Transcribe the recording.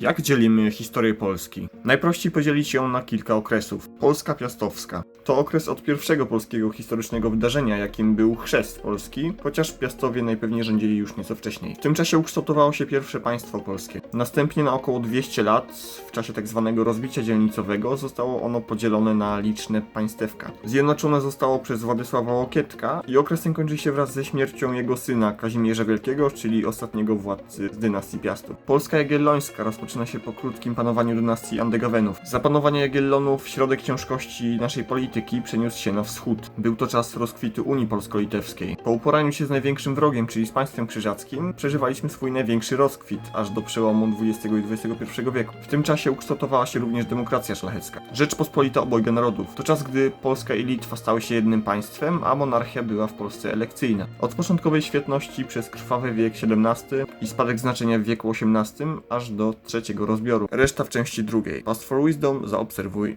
Jak dzielimy historię Polski? Najprościej podzielić ją na kilka okresów. Polska Piastowska. To okres od pierwszego polskiego historycznego wydarzenia, jakim był chrzest Polski, chociaż Piastowie najpewniej rządzili już nieco wcześniej. W tym czasie ukształtowało się pierwsze państwo polskie. Następnie na około 200 lat, w czasie tzw. rozbicia dzielnicowego, zostało ono podzielone na liczne państewka. Zjednoczone zostało przez Władysława Łokietka i okres ten kończy się wraz ze śmiercią jego syna Kazimierza Wielkiego, czyli ostatniego władcy z dynastii Piastów. Polska Jagiellońska rozpoczyna się po krótkim panowaniu dynastii Andegawenów. Za panowania Jagiellonów środek ciężkości naszej polityki przeniósł się na wschód. Był to czas rozkwitu Unii Polsko-Litewskiej. Po uporaniu się z największym wrogiem, czyli z państwem krzyżackim, przeżywaliśmy swój największy rozkwit, aż do przełomu XX i XXI wieku. W tym czasie ukształtowała się również demokracja szlachecka. Rzeczpospolita obojga narodów. To czas, gdy Polska i Litwa stały się jednym państwem, a monarchia była w Polsce elekcyjna. Od początkowej świetności przez krwawy wiek XVII i spadek znaczenia w wieku XVIII aż do trzeciego rozbioru. Reszta w części drugiej. Fast for Wisdom zaobserwuj